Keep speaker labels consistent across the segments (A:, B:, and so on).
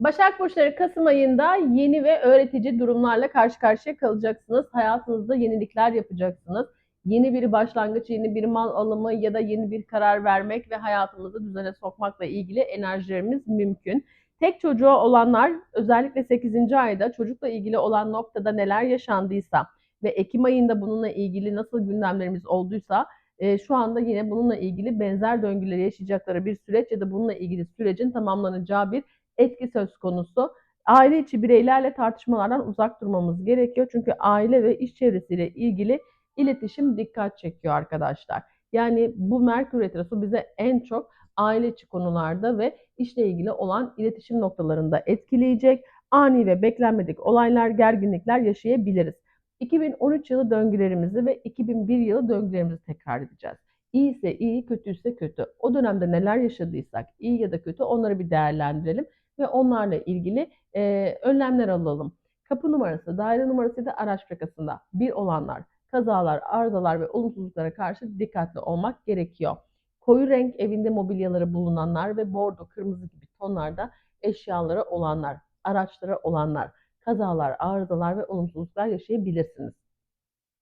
A: Başak Burçları Kasım ayında yeni ve öğretici durumlarla karşı karşıya kalacaksınız. Hayatınızda yenilikler yapacaksınız. Yeni bir başlangıç, yeni bir mal alımı ya da yeni bir karar vermek ve hayatımızı düzene sokmakla ilgili enerjilerimiz mümkün. Tek çocuğu olanlar özellikle 8. ayda çocukla ilgili olan noktada neler yaşandıysa ve Ekim ayında bununla ilgili nasıl gündemlerimiz olduysa e, şu anda yine bununla ilgili benzer döngüleri yaşayacakları bir süreç ya da bununla ilgili sürecin tamamlanacağı bir etki söz konusu. Aile içi bireylerle tartışmalardan uzak durmamız gerekiyor. Çünkü aile ve iş çevresiyle ilgili iletişim dikkat çekiyor arkadaşlar. Yani bu Merkür Retrosu bize en çok aile içi konularda ve işle ilgili olan iletişim noktalarında etkileyecek. Ani ve beklenmedik olaylar, gerginlikler yaşayabiliriz. 2013 yılı döngülerimizi ve 2001 yılı döngülerimizi tekrar edeceğiz. İyi ise iyi, kötü ise kötü. O dönemde neler yaşadıysak, iyi ya da kötü onları bir değerlendirelim ve onlarla ilgili e, önlemler alalım. Kapı numarası, daire numarası da araç plakasında bir olanlar, kazalar, arızalar ve olumsuzluklara karşı dikkatli olmak gerekiyor. Koyu renk evinde mobilyaları bulunanlar ve bordo, kırmızı gibi tonlarda eşyaları olanlar, araçları olanlar, kazalar, arızalar ve olumsuzluklar yaşayabilirsiniz.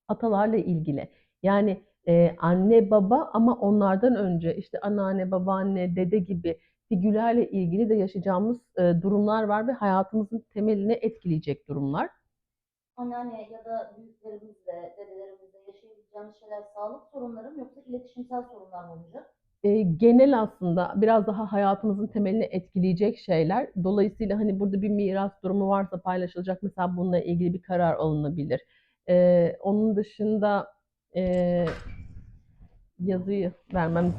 A: Atalarla ilgili yani e, anne baba ama onlardan önce işte anneanne, babaanne, dede gibi figürlerle ilgili de yaşayacağımız e, durumlar var ve hayatımızın temelini etkileyecek durumlar.
B: anneanne ya da büyüklerimizle, dedelerimizle yaşayabileceğimiz şeyler sağlık sorunları mı yoksa iletişimsel sorunlar mı olacak?
A: E, genel aslında biraz daha hayatımızın temelini etkileyecek şeyler. Dolayısıyla hani burada bir miras durumu varsa paylaşılacak mesela bununla ilgili bir karar alınabilir. E, onun dışında e, yazıyı vermemiz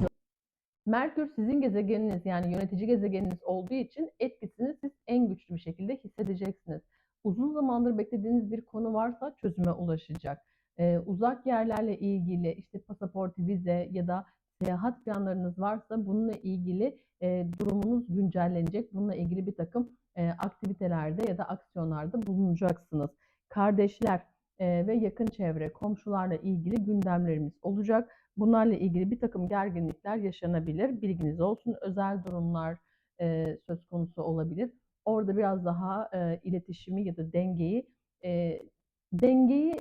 A: Merkür sizin gezegeniniz yani yönetici gezegeniniz olduğu için etkisini siz en güçlü bir şekilde hissedeceksiniz. Uzun zamandır beklediğiniz bir konu varsa çözüme ulaşacak. Ee, uzak yerlerle ilgili işte pasaport, vize ya da seyahat planlarınız varsa bununla ilgili e, durumunuz güncellenecek. Bununla ilgili bir takım e, aktivitelerde ya da aksiyonlarda bulunacaksınız. Kardeşler e, ve yakın çevre, komşularla ilgili gündemlerimiz olacak. Bunlarla ilgili bir takım gerginlikler yaşanabilir. Bilginiz olsun. Özel durumlar e, söz konusu olabilir. Orada biraz daha e, iletişimi ya da dengeyi e, dengeyi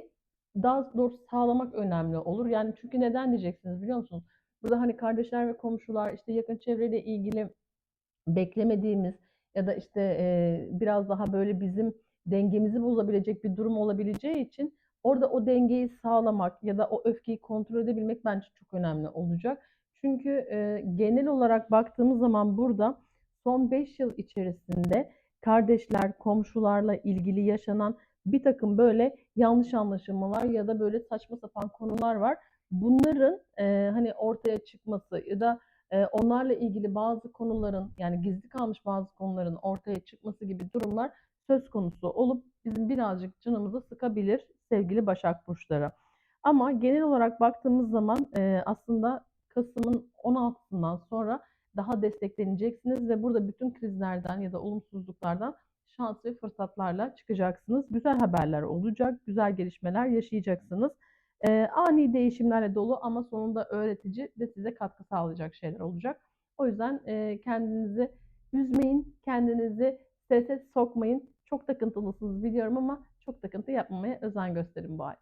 A: daha doğrusu sağlamak önemli olur. Yani çünkü neden diyeceksiniz biliyor musunuz? Burada hani kardeşler ve komşular işte yakın çevreyle ilgili beklemediğimiz ya da işte e, biraz daha böyle bizim dengemizi bozabilecek bir durum olabileceği için orada o dengeyi sağlamak ya da o öfkeyi kontrol edebilmek bence çok önemli olacak. Çünkü e, genel olarak baktığımız zaman burada son 5 yıl içerisinde kardeşler, komşularla ilgili yaşanan bir takım böyle yanlış anlaşılmalar ya da böyle saçma sapan konular var. Bunların e, hani ortaya çıkması ya da e, onlarla ilgili bazı konuların yani gizli kalmış bazı konuların ortaya çıkması gibi durumlar söz konusu olup bizim birazcık canımızı sıkabilir sevgili Başak Burçları. Ama genel olarak baktığımız zaman e, aslında Kasım'ın 16'sından sonra daha destekleneceksiniz ve burada bütün krizlerden ya da olumsuzluklardan şans ve fırsatlarla çıkacaksınız. Güzel haberler olacak, güzel gelişmeler yaşayacaksınız. E, ani değişimlerle dolu ama sonunda öğretici ve size katkı sağlayacak şeyler olacak. O yüzden e, kendinizi üzmeyin, kendinizi strese sokmayın. Çok takıntılısınız biliyorum ama çok takıntı yapmamaya özen gösterin bu ay.